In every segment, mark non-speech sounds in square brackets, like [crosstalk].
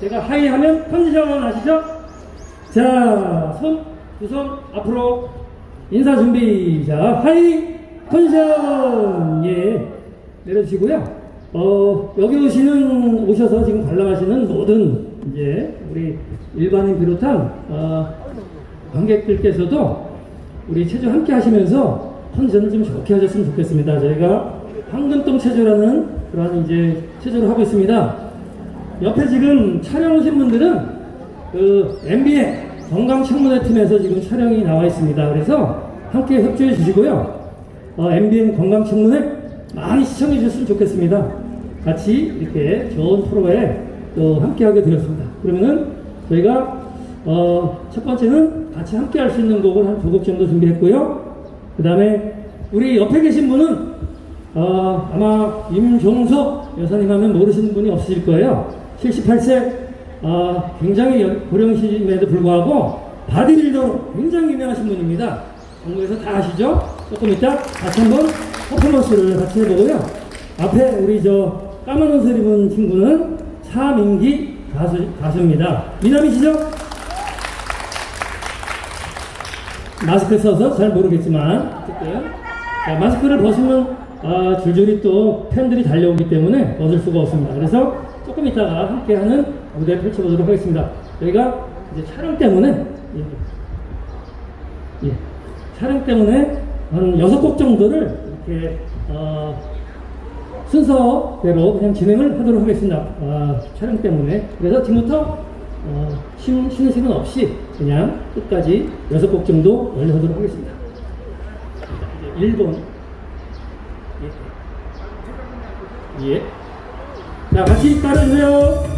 제가 하이 하면 컨디션 아시죠? 자, 손, 두 손 앞으로 인사 준비. 자, 하이 컨디션. 예. 내려주시고요. 어, 여기 오시는, 오셔서 지금 관람하시는 모든 이제 우리 일반인 비롯한, 어, 관객들께서도 우리 체조 함께 하시면서 컨디션을 좀 좋게 하셨으면 좋겠습니다. 저희가 황금똥 체조라는 그런 이제 체조를 하고 있습니다. 옆에 지금 촬영 오신 분들은 그 MBN 건강청문회 팀에서 지금 촬영이 나와 있습니다. 그래서 함께 협조해 주시고요. 어, MBN 건강청문회 많이 시청해 주셨으면 좋겠습니다. 같이 이렇게 좋은 프로에 또 함께 하게 되었습니다. 그러면은 저희가 어, 첫 번째는 같이 함께 할 수 있는 곡을 한 두 곡 정도 준비했고요. 그 다음에 우리 옆에 계신 분은 어, 아마 임종석 여사님 하면 모르시는 분이 없으실 거예요. 78세, 어, 굉장히 여- 고령이심에도 불구하고 바디빌더로 굉장히 유명하신 분입니다. 전국에서 다 아시죠? 조금 이따 같이 한번 퍼포먼스를 같이 해보고요. 앞에 우리 저 까만 옷을 입은 친구는 차민기 가수, 가수입니다. 미남이시죠? 마스크 써서 잘 모르겠지만 어쨌든 자, 마스크를 벗으면 아, 줄줄이 또 팬들이 달려오기 때문에 벗을 수가 없습니다. 그래서 조금 이따가 함께하는 무대 펼쳐보도록 하겠습니다. 저희가 이제 촬영 때문에 예, 예, 촬영 때문에 한 여섯 곡 정도를 이렇게 어, 순서대로 그냥 진행을 하도록 하겠습니다. 아, 촬영 때문에 그래서 지금부터 어, 쉬는, 쉬는 시간 없이 그냥 끝까지 여섯 곡 정도 연주하도록 하겠습니다. 1번. 예. 예. 자, 같이 따라주세요.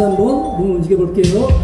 다시 한번 몸을 움직여 볼게요.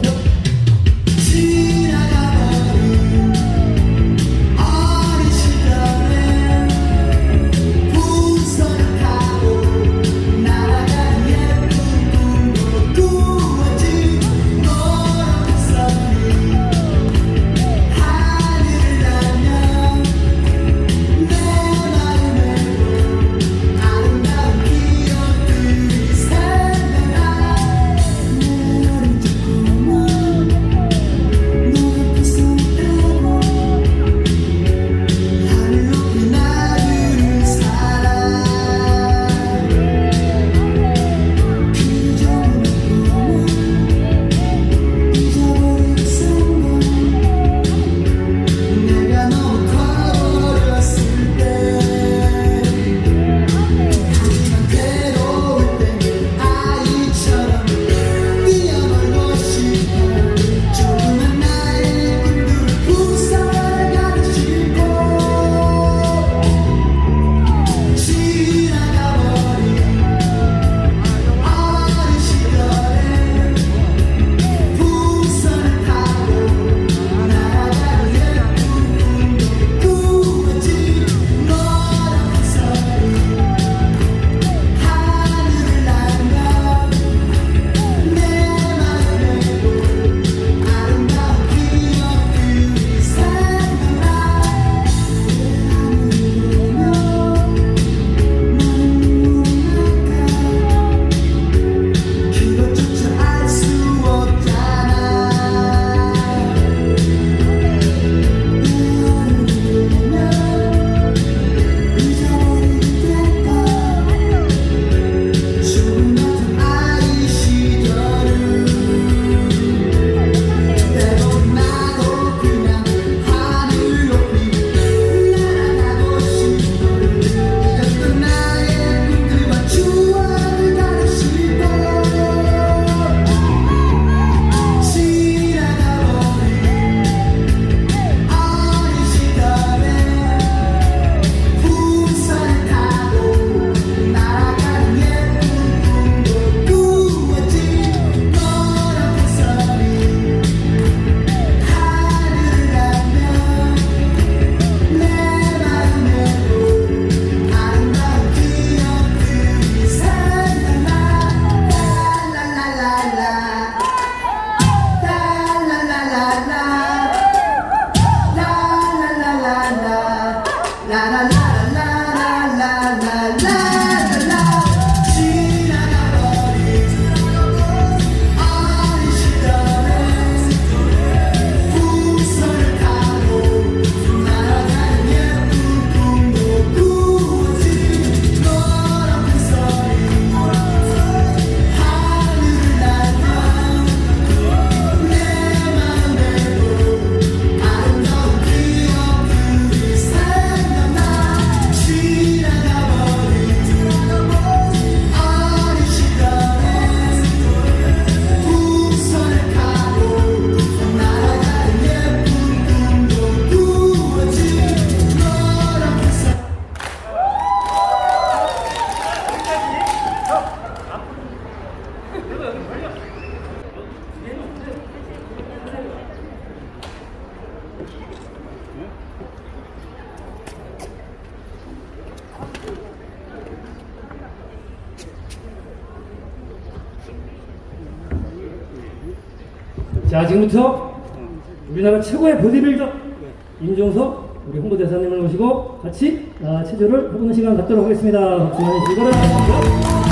지금부터 음. 우리나라 최고의 보디빌더 네. 임종석 우리 홍보대사님을 모시고 같이 아, 체조를 해보는 시간 갖도록 하겠습니다. 감사합니다.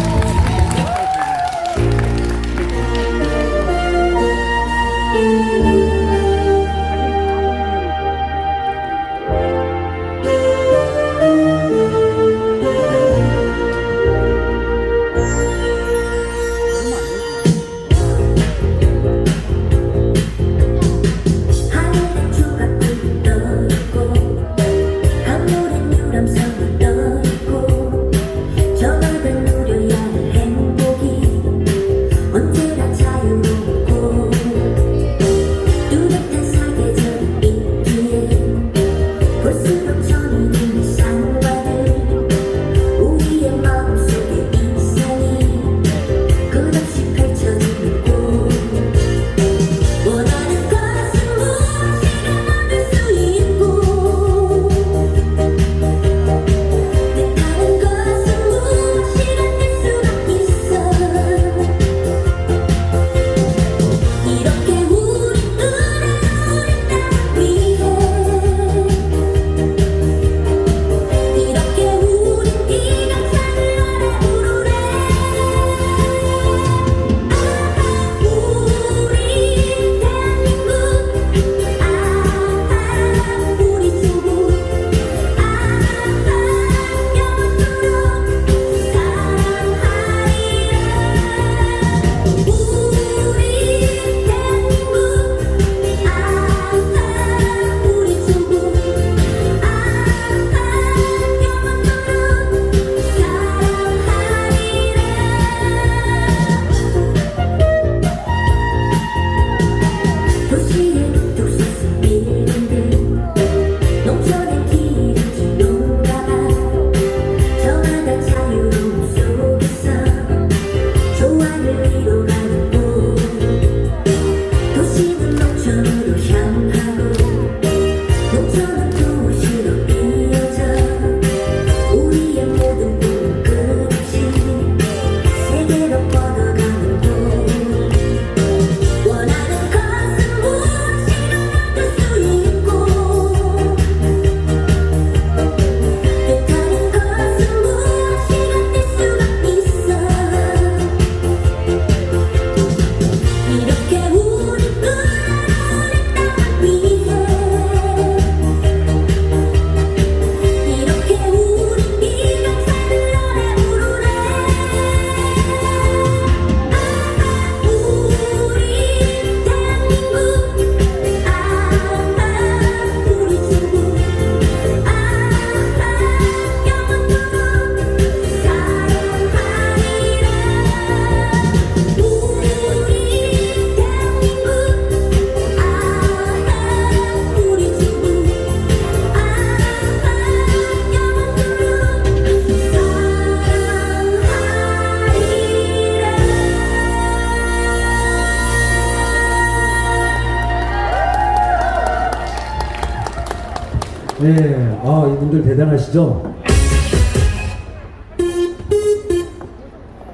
네, 아, 이분들 대단하시죠?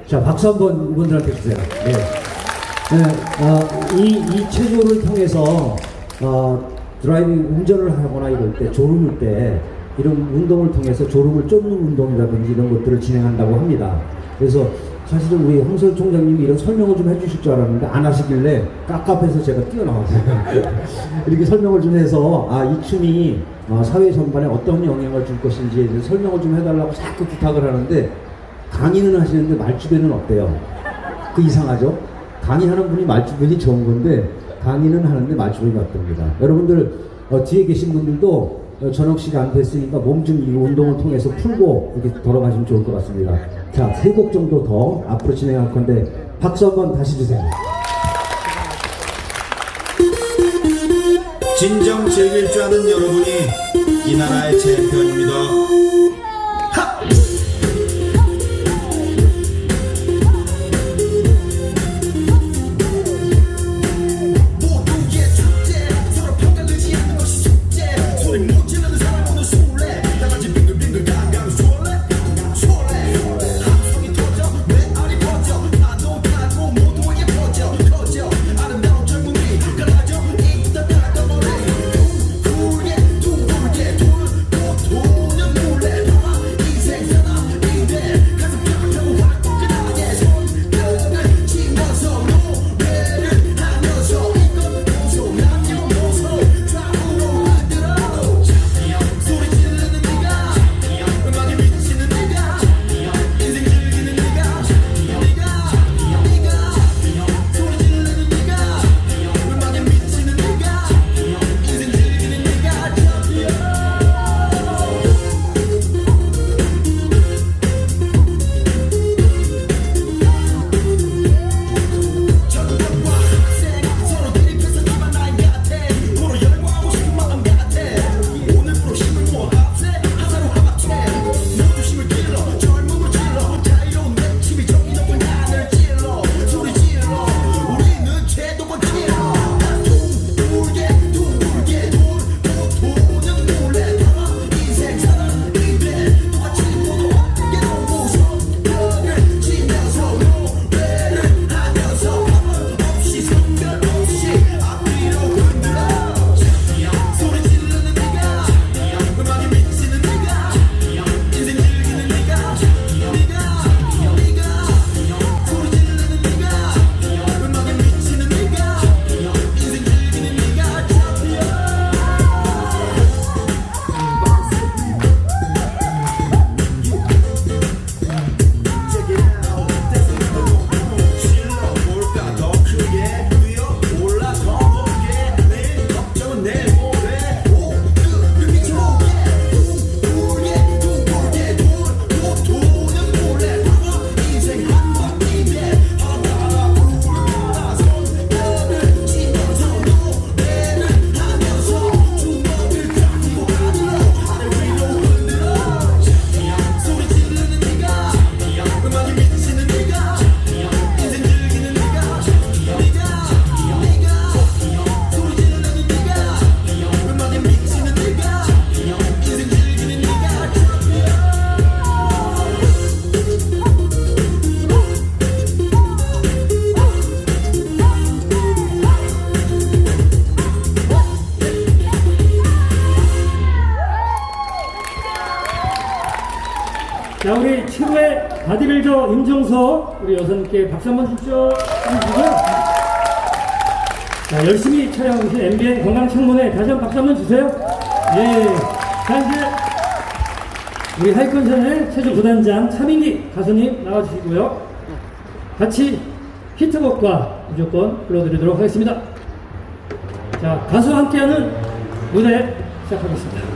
자, 박수 한번 이분들한테 주세요. 네. 네, 어, 이, 이 체조를 통해서, 어, 드라이빙 운전을 하거나 이럴 때, 졸음일 때, 이런 운동을 통해서 졸음을 쫓는 운동이라든지 이런 것들을 진행한다고 합니다. 그래서 사실은 우리 홍설 총장님이 이런 설명을 좀 해주실 줄 알았는데 안 하시길래 깝깝해서 제가 뛰어나왔어요. [laughs] 이렇게 설명을 좀 해서 아, 이 춤이 어, 사회 전반에 어떤 영향을 줄 대해서 설명을 좀 해달라고 자꾸 부탁을 하는데 강의는 하시는데 말주변은 어때요? 그 이상하죠? 강의하는 분이 말주변이 좋은 건데 강의는 하는데 말주변이 어떻습니다. 여러분들 어, 뒤에 계신 분들도 어, 저녁 시간 됐으니까 몸 좀 이 운동을 통해서 풀고 이렇게 돌아가시면 좋을 것 같습니다. 자, 세 곡 정도 더 앞으로 진행할 건데 박수 한번 다시 주세요. 진정 즐길 줄 아는 여러분이 이 나라의 챔피언입니다. 임종서 우리 여성께 박수 한번 주시죠. 자, 열심히 촬영하고 계신 MBN 건강청문회 다시 한번 박수 한번 주세요. 예. 자, 이제 우리 하이컨션의 최종 부단장 차민기 가수님 나와주시고요. 같이 히트곡과 무조건 불러드리도록 하겠습니다. 자, 가수와 함께하는 무대 시작하겠습니다.